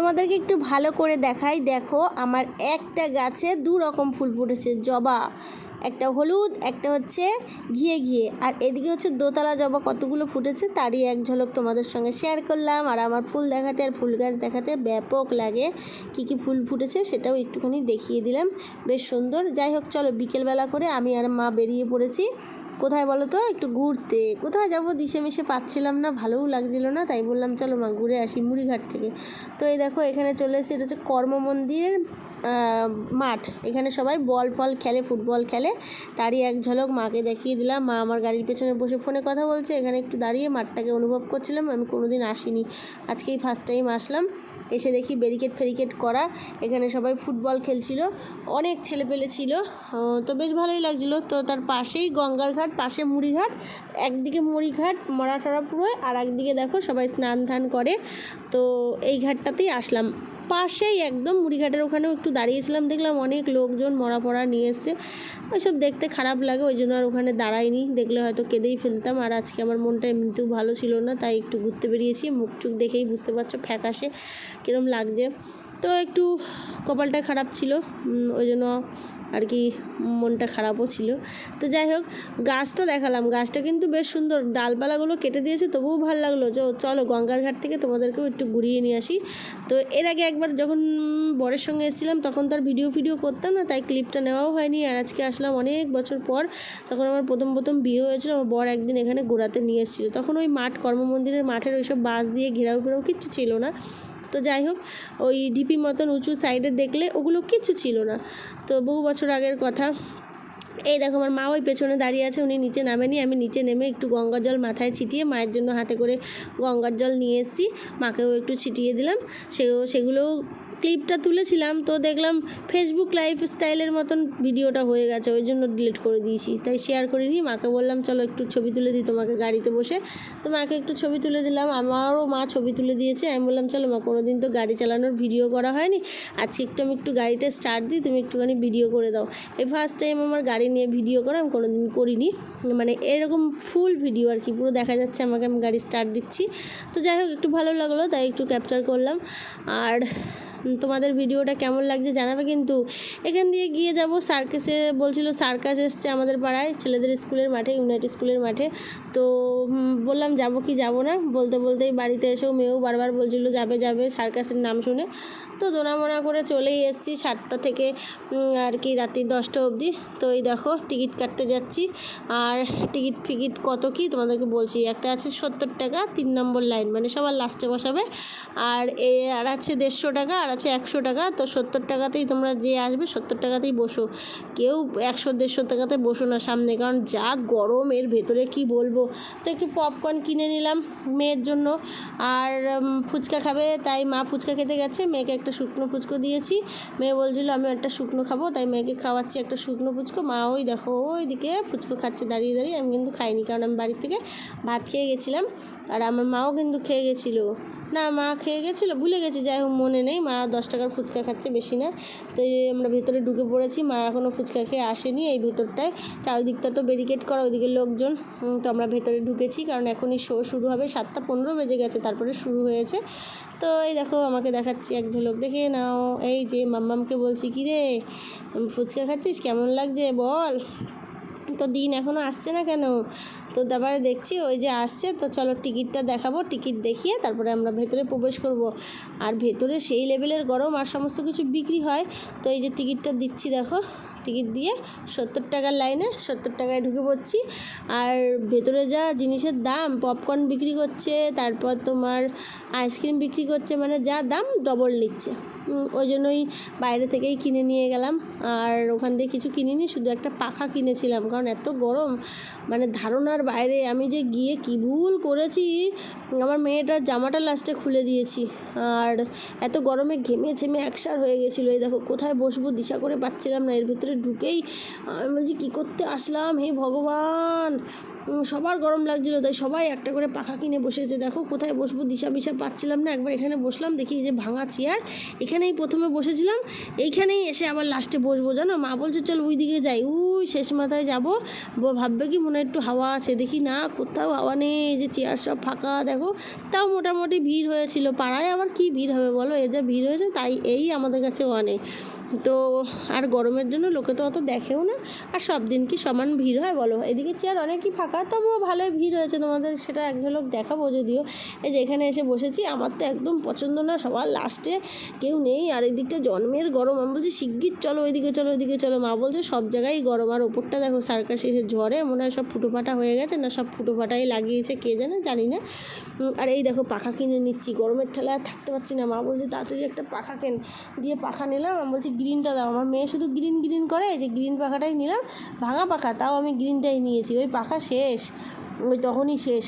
তোমাদেরকে একটু ভালো করে দেখাই। দেখো, আমার একটা গাছে দু রকম ফুল ফুটেছে। জবা, একটা হলুদ, একটা হচ্ছে ঘিয়ে ঘিয়ে। আর এদিকে হচ্ছে দোতলা জবা কতগুলো ফুটেছে, তারই এক ঝলক তোমাদের সঙ্গে শেয়ার করলাম। আর আমার ফুল দেখাতে আর ফুল গাছ দেখাতে ব্যাপক লাগে কি কি ফুল ফুটেছে, সেটাও একটুখানি দেখিয়ে দিলাম। বেশ সুন্দর। যাই হোক, চলো বিকেলবেলা করে আমি আর মা বেরিয়ে পড়েছি। কোথায় বলো তো? একটু ঘুরতে। কোথায় যাব? দিশে মিশে পাচ্ছিলাম না, ভালোও লাগছিল না, তাই বললাম, চলো মা, ঘুরে আসি মুড়িঘাট থেকে। তো এই দেখো, এখানে চলে এসেছি, এটা হচ্ছে কর্ম মন্দিরের মাঠ। এখানে সবাই বল ফল খেলে, ফুটবল খেলে। তারই এক ঝলক মাকে দেখিয়ে দিলাম। মা আমার গাড়ির পেছনে বসে ফোনে কথা বলছে। এখানে একটু দাঁড়িয়ে মাঠটাকে অনুভব করছিলাম। আমি কোনোদিন আসিনি। আজকেই ফার্স্ট টাইম আসলাম। এসে দেখি ব্যারিকেড ফেরিকেড করা। এখানে সবাই ফুটবল খেলছিল। অনেক ছেলে। পেলে ছিল তো বেশ ভালোই লাগছিল। তো তার পাশেই গঙ্গার ঘাট, পাশে মুড়িঘাট একদিকে মুড়িঘাট মরা টরা পুরোয়, আর একদিকে দেখো সবাই স্নান ধান করে। তো এই ঘাটটাতেই আসলাম। পাশেই একদম মুড়িঘাটের ওখানেও একটু দাঁড়িয়েছিলাম, দেখলাম অনেক লোকজন মরা পড়া নিয়ে এসছে। ওইসব দেখতে খারাপ লাগে, ওই জন্য আর ওখানে দাঁড়াইনি। দেখলে হয়তো কেঁদেই ফেলতাম, আর আজকে আমার মনটা এমনিতেও ভালো ছিল না, তাই একটু ঘুরতে বেরিয়েছি। মুখ চুখ দেখেই বুঝতে পারছ ফ্যাকাশে কীরম লাগছে। তো একটু কপালটা খারাপ ছিল ওই জন্য আর কি মনটা খারাপও ছিল। তো যাই হোক, গাছটা দেখালাম। গাছটা কিন্তু বেশ সুন্দর। ডালপালাগুলো কেটে দিয়েছে, তবুও ভালো লাগল। যে চলো গঙ্গার ঘাট থেকে তোমাদেরকেও একটু ঘুরিয়ে নিয়ে আসি। তো এর আগে একবার যখন বরের সঙ্গে এসেছিলাম, তখন তার ভিডিও ফিডিও করতাম না, তাই ক্লিপটা নেওয়াও হয়নি। আর আজকে আসলাম অনেক বছর পর, তখন আমার প্রথম প্রথম বিয়ে হয়েছিল, আমার বর একদিন এখানে ঘোরাতে নিয়ে এসেছিল। তখন ওই মাঠ, কর্মমন্দিরের মাঠের ওইসব বাস দিয়ে ঘেরাও ফেরাও কিচ্ছু ছিল না। তো যাই হোক, ওই ঢিপি মতন উঁচু সাইডে দেখলে ওগুলো কিচ্ছু ছিল না। তো বহু বছর আগের কথা। এই দেখো, আমার মা ওই পেছনে দাঁড়িয়ে আছে, উনি নিচে নামেনি, আমি নিচে নেমে একটু গঙ্গার জল মাথায় ছিটিয়ে মায়ের জন্য হাতে করে গঙ্গার জল নিয়ে এসেছি। মাকেও একটু ছিটিয়ে দিলাম, সেও সেগুলোও ক্লিপটা তুলেছিলাম, তো দেখলাম ফেসবুক লাইফ স্টাইলের মতন ভিডিওটা হয়ে গেছে, ওই জন্য ডিলিট করে দিয়েছি। তাই শেয়ার করিনি, মাকে বললাম, চলো একটু ছবি তুলে দিই তোমাকে গাড়িতে বসে। তো মাকে একটু ছবি তুলে দিলাম, আমারও মা ছবি তুলে দিয়েছে। আমি বললাম, চলো মা কোনো দিন তো গাড়ি চালানোর ভিডিও করা হয়নি। আজকে একটু আমি একটু গাড়িটা স্টার্ট দিই, তুমি একটুখানি ভিডিও করে দাও। এই ফার্স্ট টাইম আমার গাড়ি নিয়ে ভিডিও করা, আমি কোনো দিন করিনি। মানে এরকম ফুল ভিডিও আর কি, পুরো দেখা যাচ্ছে আমাকে আমি গাড়ি স্টার্ট দিচ্ছি। তো যাই হোক, একটু ভালো লাগল, তাই একটু ক্যাপচার করলাম। আর তোমাদের ভিডিওটা কেমন লাগছে জানাবে কিন্তু। এখান দিয়ে গিয়ে যাব সার্কাসে বলছিল সার্কাস এসছে আমাদের পাড়ায়, ছেলেদের স্কুলের মাঠে ইউনাইটেড স্কুলের মাঠে। তো বললাম যাব কি যাব না? বলতে বলতেই বাড়িতে এসেও মেয়েও বারবার বলছিল যাবে যাবে সার্কাসের নাম শুনে। তো দোনামোনা করে চলেই এসেছি সাতটা থেকে আর কি রাত্রি দশটা অবধি। তো এই দেখো, টিকিট কাটতে যাচ্ছি। আর টিকিট ফিকিট কত কি তোমাদেরকে বলছি, একটা আছে সত্তর টাকা, তিন নম্বর লাইন মানে সবার লাস্টে বসাবে। আর এ, আর আছে দেড়শো টাকা, আর আছে একশো টাকা। তো সত্তর টাকাতেই তোমরা যে আসবে, সত্তর টাকাতেই বসো। কেউ একশো, দেড়শো টাকাতে বসো না সামনে, কারণ যা গরম, এর ভেতরে কি বলব? তো একটু পপকর্ন কিনে নিলাম মেয়ের জন্য। আর ফুচকা খাবে, তাই মা ফুচকা খেতে গেছে, মেয়েকে একটা শুকনো ফুচকো দিয়েছি। মেয়ে বলছিল, আমি একটা শুকনো খাব। তাই মেয়েকে খাওয়াচ্ছি একটা শুকনো ফুচকো। মা ওই দেখো ওইদিকে ফুচকো খাচ্ছে, দাঁড়িয়ে দাঁড়িয়ে। আমি কিন্তু খাইনি, কারণ আমি বাড়ি থেকে ভাত খেয়ে গেছিলাম। আর আমার মাও কিন্তু খেয়ে গেছিল। না, মা খেয়ে গেছিল, ভুলে গেছি, যাই হোক, মনে নেই। মা দশ টাকার ফুচকা খাচ্ছে বেশি না। তো এই আমরা ভেতরে ঢুকে পড়েছি, মা এখনও ফুচকা খেয়ে আসেনি এই ভেতরটায়। চারিদিকটা তো ব্যারিকেড করা, ওইদিকে লোকজন। তো আমরা ভেতরে ঢুকেছি, কারণ এখনই শো শুরু হবে সাতটা পনেরো বেজে গেছে, তারপরে শুরু হয়েছে। তো এই দেখো, আমাকে দেখাচ্ছি এক ঝলক, দেখে নাও। এই যে মাম্মামকে বলছি কি রে ফুচকা খাচ্ছিস? কেমন লাগছে? বল। তো দিন এখনও আসছে না কেন? তো তারপরে দেখছি, ওই যে আসছে। তো চলো টিকিটটা দেখাবো, টিকিট দেখিয়ে তারপরে আমরা ভেতরে প্রবেশ করব। আর ভেতরে সেই লেভেলের গরম আর সমস্ত কিছু বিক্রি হয়। তো এই যে টিকিটটা দিচ্ছি, দেখো। টিকিট দিয়ে সত্তর টাকার লাইনে সত্তর টাকায় ঢুকে পড়ছি। আর ভেতরে যা জিনিসের দাম পপকর্ন বিক্রি করছে, তারপর তোমার আইসক্রিম বিক্রি করছে মানে যা দাম ডবল নিচ্ছে। ওই জন্যই বাইরে থেকেই কিনে নিয়ে গেলাম। আর ওখান দিয়ে কিছু কিনিনি, শুধু একটা পাখা কিনেছিলাম, কারণ এত গরম। মানে ধারণার বাইরে, আমি যে গিয়ে কী ভুল করেছি, আমার মেয়েটার জামাটা লাস্টে খুলে দিয়েছি। আর এত গরমে ঘেমে ছেমে একসার হয়ে গেছিল। এই দেখো, কোথায় বসবো, দিশা করে পাচ্ছিলাম না, এর ভিতরে ভেতরে ঢুকেই আমি বলছি, কী করতে আসলাম? হে ভগবান! সবার গরম লাগছিল, তাই সবাই একটা করে পাখা কিনে বসেছে। দেখো, কোথায় বসবো? দিশা বিশা পাচ্ছিলাম না, একবার এখানে বসলাম, দেখি এই যে ভাঙা চেয়ার, এখানেই প্রথমে বসেছিলাম, এইখানেই এসে আবার লাস্টে বসবো, জানো? মা বলছে, চল ওই দিকে যাই। উই, শেষ মাথায় যাব ভাববে কি মনে একটু হাওয়া আছে, দেখি না, কোথাও হাওয়া নেই যে চেয়ার সব ফাঁকা, দেখো, তাও মোটামুটি ভিড় হয়েছিল, পাড়ায় আবার কি ভিড় হবে বলো? এ যা ভিড় হয়েছে, তাই এই আমাদের কাছে অনেক। তো আর গরমের জন্য লোকে তো অত দেখেও না। আর সব দিন কি সমান ভিড় হয় বলো? এদিকে চেয়ার অনেকই ফাঁকা, তবুও ভালোই ভিড় হয়েছে তোমাদের, সেটা এক ঝলক দেখাবো যদিও। এই যে এখানে এসে বসেছি, আমার তো একদম পছন্দ না, সবার লাস্টে কেউ নেই। আর এই দিকটা জন্মের গরম, আমি বলছি, শিগগির চলো ওইদিকে চলো ওইদিকে চলো। মা বলছে, সব জায়গায় গরম। আর ওপরটা দেখো সার্কাস এসে ঝড়ে মনে হয় সব ফুটো ফাটা হয়ে গেছে, না সব ফুটো ফাটাই লাগিয়েছে, কে জানে, জানি না। আর এই দেখো পাখা কিনে নিচ্ছি। গরমের ঠেলায় আর থাকতে পারছি না। মা বলছে, তাড়াতাড়ি একটা পাখা কেন? দিয়ে পাখা নিলাম। আমি বলছি, গ্রিনটা দাও। আমার মেয়ে শুধু গ্রিন গ্রিন করে যে গ্রিন পাখাটাই নিলাম। ভাঙা পাখা, তাও আমি গ্রিনটাই নিয়েছি। ওই পাখা শেষ, ওই তখনই শেষ।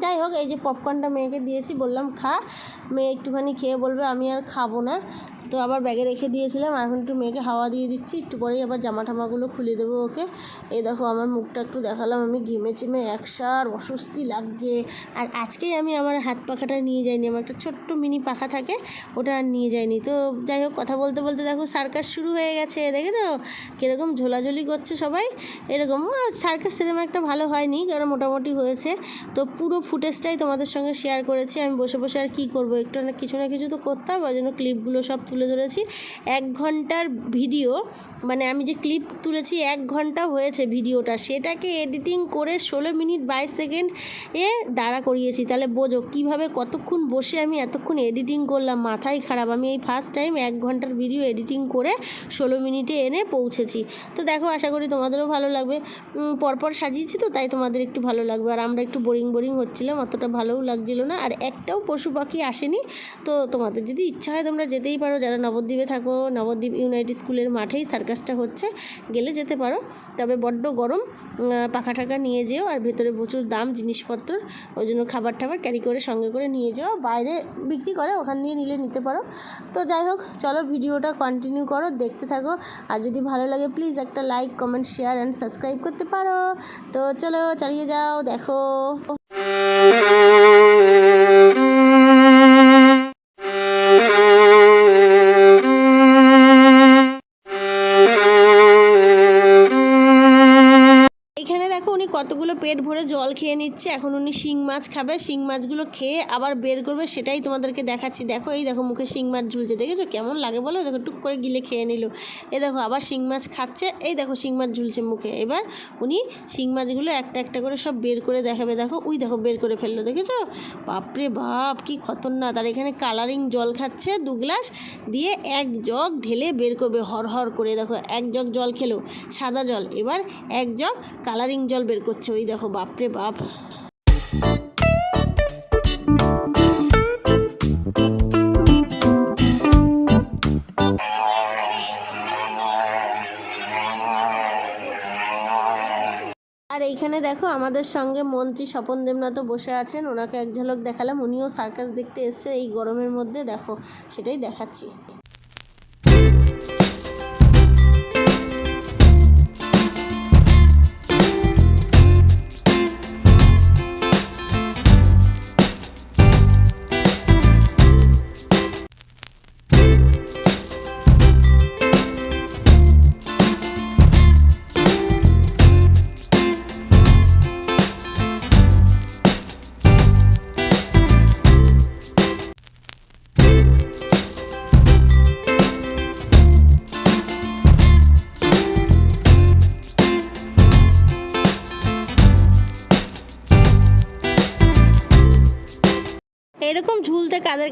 যাই হোক, এই যে পপকর্নটা মেয়েকে দিয়েছি, বললাম, খা। মেয়ে একটুখানি খেয়ে বলবে, আমি আর খাব না। তো আবার ব্যাগে রেখে দিয়েছিলাম এখন একটু মেয়েকে হাওয়া দিয়ে দিচ্ছি, একটু পরেই আবার জামা ঠামাগুলো খুলে দেবো ওকে। এই দেখো আমার মুখটা একটু দেখালাম, আমি ঘেমে চেমে একসার অস্বস্তি লাগছে। আর আজকেই আমি আমার হাত পাখাটা নিয়ে যাইনি, আমার একটা ছোট্ট মিনি পাখা থাকে, ওটা আর নিয়ে যাইনি। তো যাই হোক, কথা বলতে বলতে দেখো সার্কাস শুরু হয়ে গেছে, দেখেছ? কীরকম ঝোলাঝুলি করছে সবাই, এরকম। সার্কাস সেরকম একটা ভালো হয়নি, কারণ মোটামুটি হয়েছে। তো পুরো ফুটেজটাই তোমাদের সঙ্গে শেয়ার করেছি, আমি বসে বসে আর কী করব, একটু কিছু না কিছু তো করতে হবে, ওই জন্য ক্লিপগুলো সব তুলে ধরেছি। এক ঘণ্টার ভিডিও মানে আমি যে ক্লিপ তুলেছি, এক ঘণ্টা হয়েছে ভিডিওটা। সেটাকে এডিটিং করে ষোলো মিনিট বাইশ সেকেন্ড এ দাঁড়া করিয়েছি। তাহলে বোঝো কীভাবে কতক্ষণ বসে আমি এতক্ষণ এডিটিং করলাম মাথায় খারাপ। আমি এই ফার্স্ট টাইম এক ঘণ্টার ভিডিও এডিটিং করে ষোলো মিনিটে এনে পৌঁছেছি। তো দেখো, আশা করি তোমাদেরও ভালো লাগবে। পরপর সাজিয়েছি তো, তাই তোমাদের একটু ভালো লাগবে। আর আমরা একটু বোরিং বোরিং হচ্ছিলাম, অতটা ভালোও লাগছিল না। আর একটাও পশু পাখি আসেনি, তো তোমাদের যদি ইচ্ছা হয় তোমরা যেতেই পারো যারা নবদ্বীপে থাকো, নবদ্বীপ ইউনাইটেড স্কুলের মাঠেই সার্কাসটা হচ্ছে, গেলে যেতে পারো। তবে বড্ড গরম পাখা টাকা নিয়ে যেও আর ভেতরে প্রচুর দাম, জিনিসপত্র, ওই জন্য খাবার টাবার ক্যারি করে, সঙ্গে করে নিয়ে যেও। বাইরে বিক্রি করে, ওখান দিয়ে নিলে নিতে পারো। তো যাই হোক, চলো ভিডিওটা কন্টিনিউ করো, দেখতে থাকো। আর যদি ভালো লাগে প্লিজ একটা like comment share and subscribe করতে পারো। তো চলো, চালিয়ে যাও, দেখো। do পেট ভরে জল খেয়ে নিচ্ছে। এখন উনি শিং মাছ খাবে। শিং মাছগুলো খেয়ে আবার বের করবে, সেটাই তোমাদেরকে দেখাচ্ছি। দেখো, এই দেখো মুখে শিং মাছ ঝুলছে। দেখেছ? কেমন লাগে বলো? দেখো, টুক করে গিলে খেয়ে নিল। এ দেখো, আবার শিং মাছ খাচ্ছে। এই দেখো, শিং মাছ ঝুলছে মুখে। এবার উনি শিং মাছগুলো একটা একটা করে সব বের করে দেখাবে। দেখো, উই দেখো, বের করে ফেলল। দেখেছ? বাপরে বাপ, কি খতরনাক। আর এখানে কালারিং জল খাচ্ছে দু গ্লাস। দিয়ে এক জগ ঢেলে বের করবে, হর হর করে। দেখো, এক জগ জল খেলো, সাদা জল। এবার এক জগ কালারিং জল বের করছে। ওই দেখো, বাপরে বাপ। আর এইখানে দেখো, আমাদের সঙ্গে মন্ত্রী স্বপন দেবনাথও বসে আছেন। ওনাকে এক ঝলক দেখালাম। উনিও সার্কাস দেখতে এসছে এই গরমের মধ্যে। দেখো, সেটাই দেখাচ্ছি।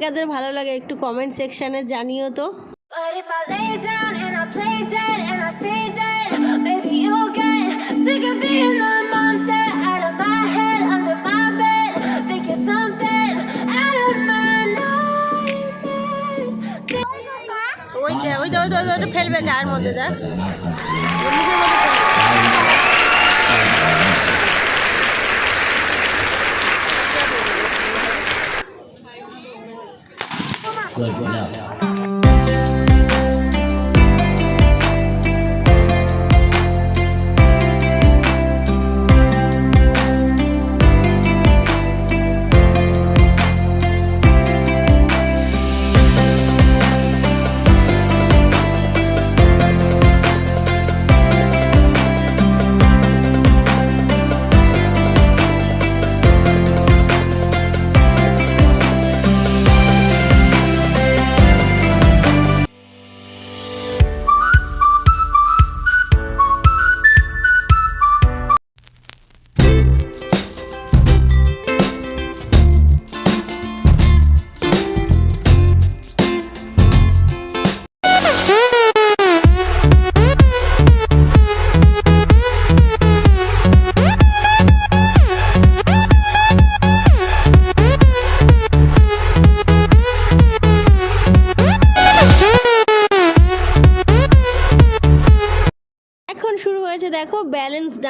জায়গাদের ভালো লাগে একটু কমেন্ট সেকশনে জানিও তো ওইটা ওইটা ওইটা ওইটা ফেলবে গায়ের মধ্যে দেখ দেখো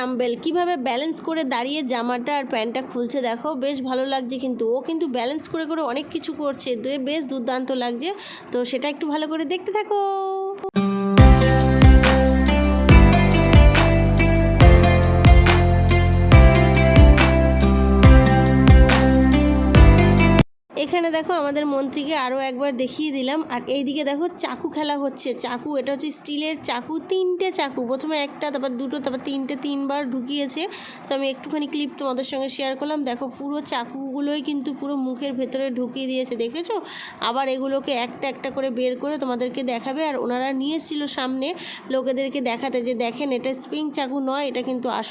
ডাম্বেল কীভাবে ব্যালেন্স করে দাঁড়িয়ে জামাটা আর প্যান্টটা খুলছে দেখো, বেশ ভালো লাগছে কিন্তু। ও কিন্তু ব্যালেন্স করে করে অনেক কিছু করছে বেশ দুর্দান্ত লাগছে। তো সেটা একটু ভালো করে দেখতে থাকো। এখানে দেখো আমাদের মন্ত্রীকে আরও একবার দেখিয়ে দিলাম। আর এইদিকে দেখো চাকু খেলা হচ্ছে। চাকু, এটা হচ্ছে স্টিলের চাকু, তিনটে চাকু। প্রথমে একটা, তারপর দুটো, তারপর তিনটে, তিনবার ঢুকিয়েছে। তো আমি একটুখানি ক্লিপ তোমাদের সঙ্গে শেয়ার করলাম। দেখো পুরো চাকুগুলোই কিন্তু পুরো মুখের ভেতরে ঢুকিয়ে দিয়েছে, দেখেছ? আবার এগুলোকে একটা একটা করে বের করে তোমাদেরকে দেখাবে। আর ওনারা নিয়ে সামনে, লোকেদেরকে দেখাতে যে দেখেন, এটা স্প্রিং চাকু নয়, এটা কিন্তু আস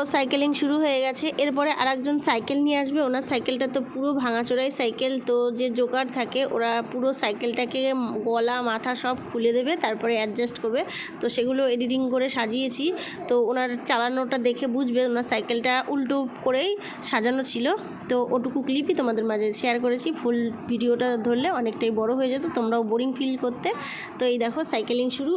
বড় সাইকেলিং শুরু হয়ে গেছে। এরপরে আরেকজন সাইকেল নিয়ে আসবে। ওনার সাইকেলটা তো পুরো ভাঙাচোরাই সাইকেল। তো যে জোকার থাকে, ওরা পুরো সাইকেলটাকে গলা, মাথা সব খুলে দেবে, তারপরে অ্যাডজাস্ট করবে। তো সেগুলো এডিটিং করে সাজিয়েছি। তো ওনার চালানোটা দেখে বুঝবে, ওনার সাইকেলটা উল্টো করেই সাজানো ছিল। তো ওটুকু ক্লিপই তোমাদের মাঝে শেয়ার করেছি। ফুল ভিডিওটা ধরলে অনেকটাই বড় হয়ে যেত, তোমরাও বোরিং ফিল করতে। তো এই দেখো, সাইকেলিং শুরু।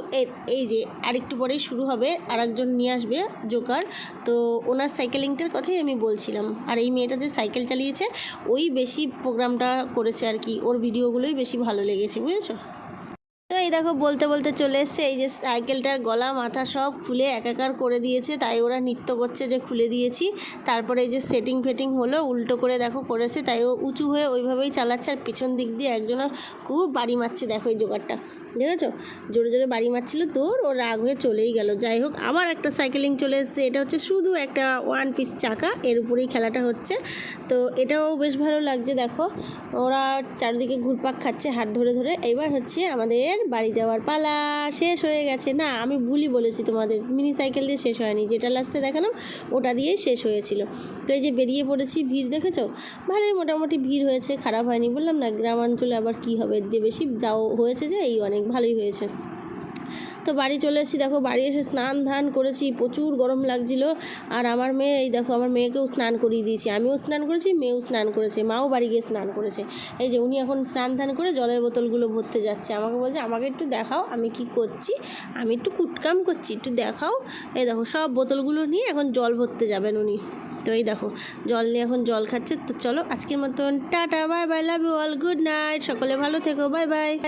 এই যে আরেকটু পরেই শুরু হবে। আরেকজন নিয়ে আসবে জোকার। তো ওনার সাইকেলিংটার কথাই আমি বলছিলাম। আর এই মেয়েটা যে সাইকেল চালিয়েছে, ওই বেশি প্রোগ্রামটা করেছে আর কি। ওর ভিডিওগুলোই বেশি ভালো লেগেছে, বুঝেছ? তো এই দেখো বলতে বলতে চলে এসছে, এই যে সাইকেলটার গলা, মাথা সব খুলে একাকার করে দিয়েছে, তাই ওরা নৃত্য করছে যে খুলে দিয়েছি। তারপরে এই যে সেটিং ফেটিং হলো, উল্টো করে দেখো করেছে, তাই ও উঁচু হয়ে ওইভাবেই চালাচ্ছে, আর পিছন দিক দিয়ে একজনের খুব বাড়ি মারছে, দেখো এই জোগাড়টা, দেখেছ? জোরে জোরে বাড়ি মারছিল, তোর ও রাগ হয়ে চলেই গেল। যাই হোক, আবার একটা সাইকেলিং চলে এসেছে, এটা হচ্ছে শুধু একটা ওয়ান পিস চাকা, এর উপরেই খেলাটা হচ্ছে। তো এটাও বেশ ভালো লাগছে, দেখো, ওরা চারিদিকে ঘুরপাক খাচ্ছে হাত ধরে ধরে। এবার হচ্ছে আমাদের বাড়ি যাওয়ার পালা শেষ হয়ে গেছে। না, আমি ভুলই বলেছি তোমাদের। মিনি সাইকেল দিয়ে শেষ হয়নি। যেটা লাস্টে দেখালাম, ওটা দিয়েই শেষ হয়েছিল। তো এই যে বেরিয়ে পড়েছি ভিড়, দেখেছ? ভালোই মোটামুটি ভিড় হয়েছে, খারাপ হয়নি, বললাম না, গ্রামাঞ্চলে আবার কি হবে? দিয়ে বেশি, যাও, হয়েছে যে, এই অনেক ভালোই হয়েছে। তো বাড়ি চলে এসেছি। দেখো, বাড়ি এসে স্নান ধান করেছি, প্রচুর গরম লাগছিল। আর আমার মেয়ে, এই দেখো, আমার মেয়েকেও স্নান করিয়ে দিয়েছি। আমিও স্নান করেছি, মেয়েও স্নান করেছে, মাও বাড়ি গিয়ে স্নান করেছে। এই যে উনি এখন স্নান ধান করে জলের বোতলগুলো ভরতে যাচ্ছে। আমাকে বলছে, আমাকে একটু দেখাও, আমি কি করছি? আমি একটু কুটকাম করছি, একটু দেখাও। এই দেখো, সব বোতলগুলো নিয়ে এখন জল ভরতে যাবেন উনি। তো এই দেখো, জল নিয়ে এখন জল খাচ্ছে। তো চলো, আজকের মতন tata, bye bye love you all good night সকলে ভালো থেকো, বাই বাই।